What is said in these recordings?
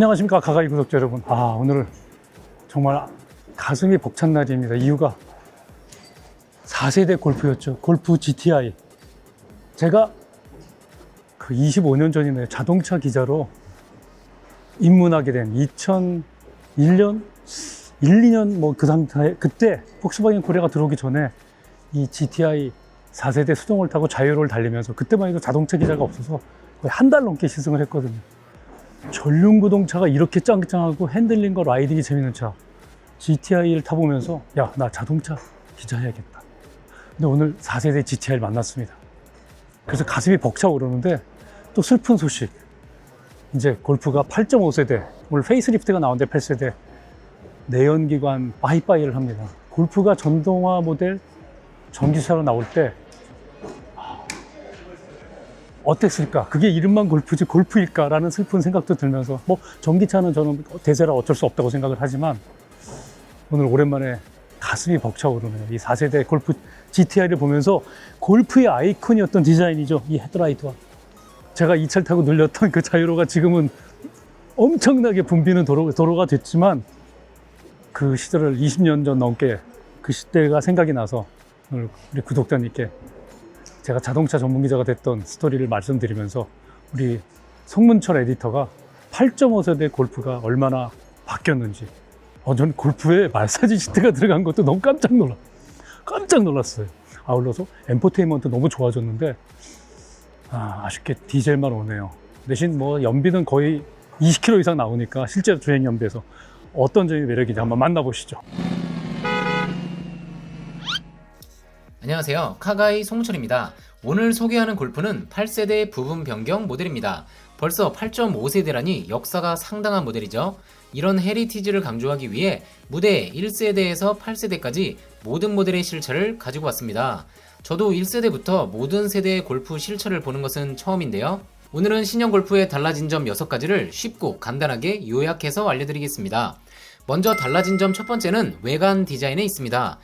안녕하십니까 가가이 구독자 여러분. 아 오늘 정말 가슴이 벅찬 날입니다. 이유가 4세대 골프였죠. 골프 GTI 제가 그 25년 전이네요. 자동차 기자로 입문하게 된 2001년 1, 2년 뭐 그 상태 그때 폭스바겐 코리아가 들어오기 전에 이 GTI 4세대 수동을 타고 자유로를 달리면서 그때만 해도 자동차 기자가 없어서 거의 한 달 넘게 시승을 했거든요 전륜 구동차가 이렇게 짱짱하고 핸들링과 라이딩이 재밌는 차. GTI를 타보면서 야 나 자동차 기자 해야겠다. 근데 오늘 4세대 GTI를 만났습니다. 그래서 가슴이 벅차오르는데 또 슬픈 소식. 이제 골프가 8.5세대 오늘 페이스리프트가 나오는데 8세대. 내연기관 바이바이를 합니다. 골프가 전동화 모델 전기차로 나올 때 어땠을까? 그게 이름만 골프지 골프일까라는 슬픈 생각도 들면서 뭐 전기차는 저는 대세라 어쩔 수 없다고 생각을 하지만 오늘 오랜만에 가슴이 벅차오르네요. 이 4세대 골프 GTI를 보면서 골프의 아이콘이었던 디자인이죠. 이 헤드라이트와 제가 이 차를 타고 늘렸던 그 자유로가 지금은 엄청나게 붐비는 도로, 도로가 됐지만 그 시절을 20년 전 넘게 그 시대가 생각이 나서 오늘 우리 구독자님께 제가 자동차 전문 기자가 됐던 스토리를 말씀드리면서 우리 송문철 에디터가 8.5세대 골프가 얼마나 바뀌었는지. 어, 전 골프에 마사지 시트가 들어간 것도 너무 깜짝 놀라 깜짝 놀랐어요. 아울러서 엔포테인먼트 너무 좋아졌는데 아, 아쉽게 디젤만 오네요. 대신 뭐 연비는 거의 20km 이상 나오니까 실제 주행 연비에서 어떤 점이 매력인지 한번 만나보시죠 안녕하세요. 카가이 송철입니다. 오늘 소개하는 골프는 8세대 부분 변경 모델입니다. 벌써 8.5세대라니 역사가 상당한 모델이죠. 이런 헤리티지를 강조하기 위해 무대 1세대에서 8세대까지 모든 모델의 실차를 가지고 왔습니다. 저도 1세대부터 모든 세대의 골프 실차를 보는 것은 처음인데요. 오늘은 신형 골프의 달라진 점 6가지를 쉽고 간단하게 요약해서 알려드리겠습니다. 먼저 달라진 점 첫 번째는 외관 디자인에 있습니다.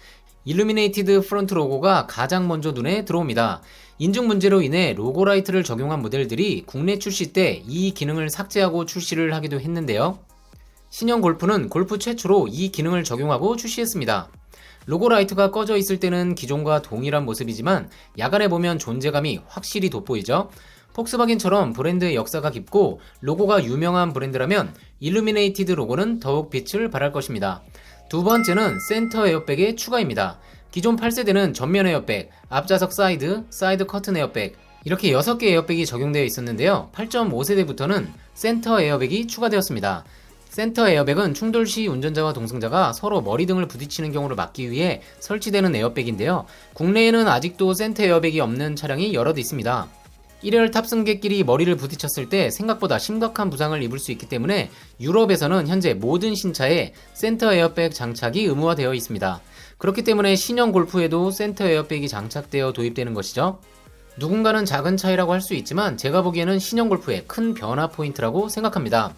일루미네이티드 프론트 로고가 가장 먼저 눈에 들어옵니다. 인증 문제로 인해 로고 라이트를 적용한 모델들이 국내 출시 때 이 기능을 삭제하고 출시를 하기도 했는데요. 신형 골프는 골프 최초로 이 기능을 적용하고 출시했습니다. 로고 라이트가 꺼져 있을 때는 기존과 동일한 모습이지만 야간에 보면 존재감이 확실히 돋보이죠. 폭스바겐처럼 브랜드의 역사가 깊고 로고가 유명한 브랜드라면 일루미네이티드 로고는 더욱 빛을 발할 것입니다. 두 번째는 센터 에어백의 추가입니다. 기존 8세대는 전면 에어백, 앞좌석 사이드, 사이드 커튼 에어백, 이렇게 6개 에어백이 적용되어 있었는데요. 8.5세대부터는 센터 에어백이 추가되었습니다. 센터 에어백은 충돌 시 운전자와 동승자가 서로 머리 등을 부딪히는 경우를 막기 위해 설치되는 에어백인데요. 국내에는 아직도 센터 에어백이 없는 차량이 여럿 있습니다. 1열 탑승객끼리 머리를 부딪혔을 때 생각보다 심각한 부상을 입을 수 있기 때문에 유럽에서는 현재 모든 신차에 센터 에어백 장착이 의무화되어 있습니다. 그렇기 때문에 신형 골프에도 센터 에어백이 장착되어 도입되는 것이죠. 누군가는 작은 차이라고 할 수 있지만 제가 보기에는 신형 골프의 큰 변화 포인트라고 생각합니다.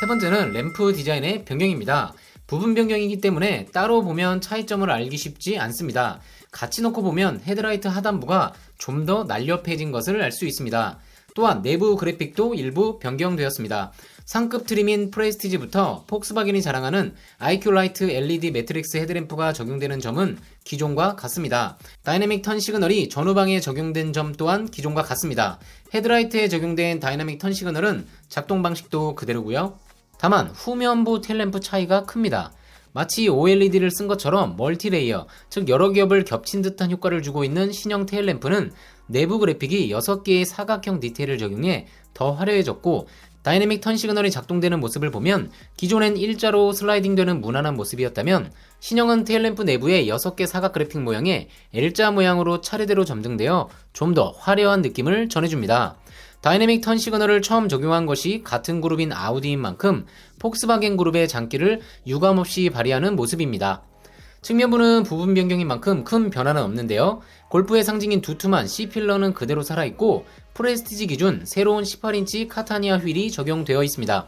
세 번째는 램프 디자인의 변경입니다. 부분 변경이기 때문에 따로 보면 차이점을 알기 쉽지 않습니다. 같이 놓고 보면 헤드라이트 하단부가 좀 더 날렵해진 것을 알 수 있습니다. 또한 내부 그래픽도 일부 변경되었습니다. 상급 트림인 프레스티지부터 폭스바겐이 자랑하는 IQ 라이트 LED 매트릭스 헤드램프가 적용되는 점은 기존과 같습니다. 다이내믹 턴 시그널이 전후방에 적용된 점 또한 기존과 같습니다. 헤드라이트에 적용된 다이내믹 턴 시그널은 작동 방식도 그대로고요. 다만 후면부 텔램프 차이가 큽니다. 마치 OLED를 쓴 것처럼 멀티레이어, 즉 여러 겹을 겹친 듯한 효과를 주고 있는 신형 테일램프는 내부 그래픽이 6개의 사각형 디테일을 적용해 더 화려해졌고 다이내믹 턴 시그널이 작동되는 모습을 보면 기존엔 일자로 슬라이딩 되는 무난한 모습이었다면 신형은 테일램프 내부에 6개 사각 그래픽 모양의 L자 모양으로 차례대로 점등되어 좀 더 화려한 느낌을 전해줍니다. 다이내믹 턴 시그널을 처음 적용한 것이 같은 그룹인 아우디인 만큼 폭스바겐 그룹의 장기를 유감없이 발휘하는 모습입니다. 측면부는 부분 변경인 만큼 큰 변화는 없는데요. 골프의 상징인 두툼한 C필러는 그대로 살아있고 프레스티지 기준 새로운 18인치 카타니아 휠이 적용되어 있습니다.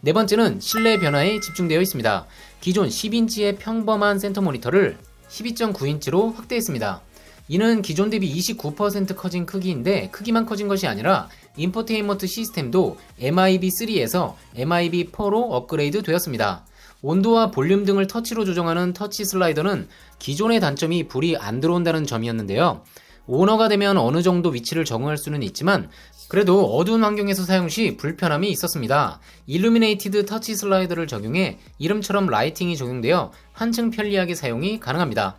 네 번째는 실내 변화에 집중되어 있습니다. 기존 10인치의 평범한 센터 모니터를 12.9인치로 확대했습니다. 이는 기존 대비 29% 커진 크기인데 크기만 커진 것이 아니라 인포테인먼트 시스템도 MIB3에서 MIB4로 업그레이드 되었습니다. 온도와 볼륨 등을 터치로 조정하는 터치 슬라이더는 기존의 단점이 불이 안 들어온다는 점이었는데요. 오너가 되면 어느 정도 위치를 적응할 수는 있지만 그래도 어두운 환경에서 사용 시 불편함이 있었습니다. 일루미네이티드 터치 슬라이더를 적용해 이름처럼 라이팅이 적용되어 한층 편리하게 사용이 가능합니다.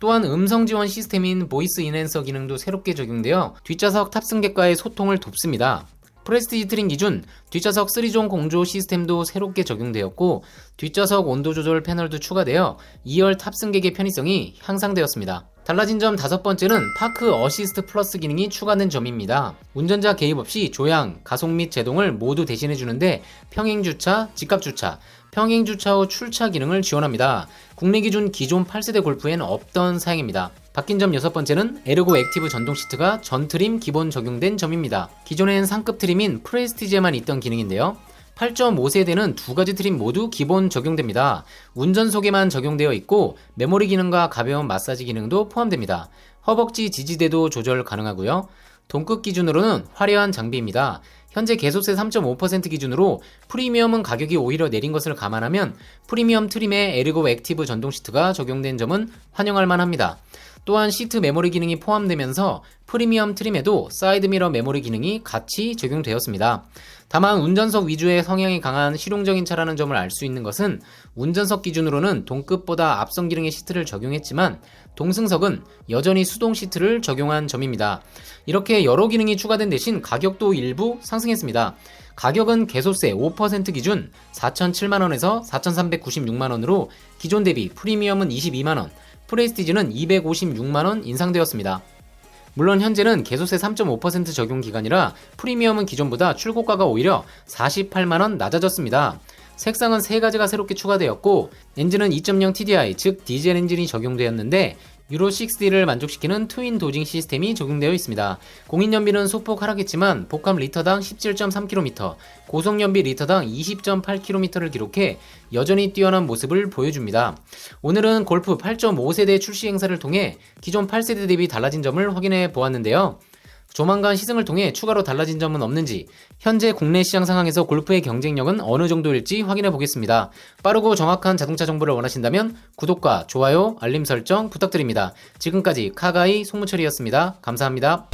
또한 음성 지원 시스템인 보이스 인핸서 기능도 새롭게 적용되어 뒷좌석 탑승객과의 소통을 돕습니다. 프레스티지 트림 기준 뒷좌석 3존 공조 시스템도 새롭게 적용되었고 뒷좌석 온도 조절 패널도 추가되어 2열 탑승객의 편의성이 향상되었습니다. 달라진 점 다섯 번째는 파크 어시스트 플러스 기능이 추가된 점입니다. 운전자 개입 없이 조향, 가속 및 제동을 모두 대신해 주는데 평행 주차, 직각 주차, 평행 주차 후 출차 기능을 지원합니다. 국내 기준 기존 8세대 골프엔 없던 사양입니다. 바뀐 점 여섯 번째는 에르고 액티브 전동 시트가 전 트림 기본 적용된 점입니다. 기존엔 상급 트림인 프레스티지에만 있던 기능인데요. 8.5세대는 두 가지 트림 모두 기본 적용됩니다. 운전석에만 적용되어 있고 메모리 기능과 가벼운 마사지 기능도 포함됩니다. 허벅지 지지대도 조절 가능하고요. 동급 기준으로는 화려한 장비입니다. 현재 개소세 3.5% 기준으로 프리미엄은 가격이 오히려 내린 것을 감안하면 프리미엄 트림에 에르고 액티브 전동 시트가 적용된 점은 환영할 만합니다. 또한 시트 메모리 기능이 포함되면서 프리미엄 트림에도 사이드미러 메모리 기능이 같이 적용되었습니다. 다만 운전석 위주의 성향이 강한 실용적인 차라는 점을 알 수 있는 것은 운전석 기준으로는 동급보다 앞선 기능의 시트를 적용했지만 동승석은 여전히 수동 시트를 적용한 점입니다. 이렇게 여러 기능이 추가된 대신 가격도 일부 상승했습니다. 가격은 개소세 5% 기준 4,007만원에서 4,396만원으로 기존 대비 프리미엄은 22만원, 프레스티지는 256만원 인상되었습니다. 물론 현재는 개소세 3.5% 적용 기간이라 프리미엄은 기존보다 출고가가 오히려 48만원 낮아졌습니다. 색상은 세 가지가 새롭게 추가되었고 엔진은 2.0 TDI 즉 디젤 엔진이 적용되었는데 유로 6D를 만족시키는 트윈 도징 시스템이 적용되어 있습니다. 공인연비는 소폭 하락했지만 복합 리터당 17.3km, 고속연비 리터당 20.8km를 기록해 여전히 뛰어난 모습을 보여줍니다. 오늘은 골프 8.5세대 출시 행사를 통해 기존 8세대 대비 달라진 점을 확인해 보았는데요. 조만간 시승을 통해 추가로 달라진 점은 없는지, 현재 국내 시장 상황에서 골프의 경쟁력은 어느 정도일지 확인해 보겠습니다. 빠르고 정확한 자동차 정보를 원하신다면 구독과 좋아요, 알림 설정 부탁드립니다. 지금까지 카가이 송무철이었습니다. 감사합니다.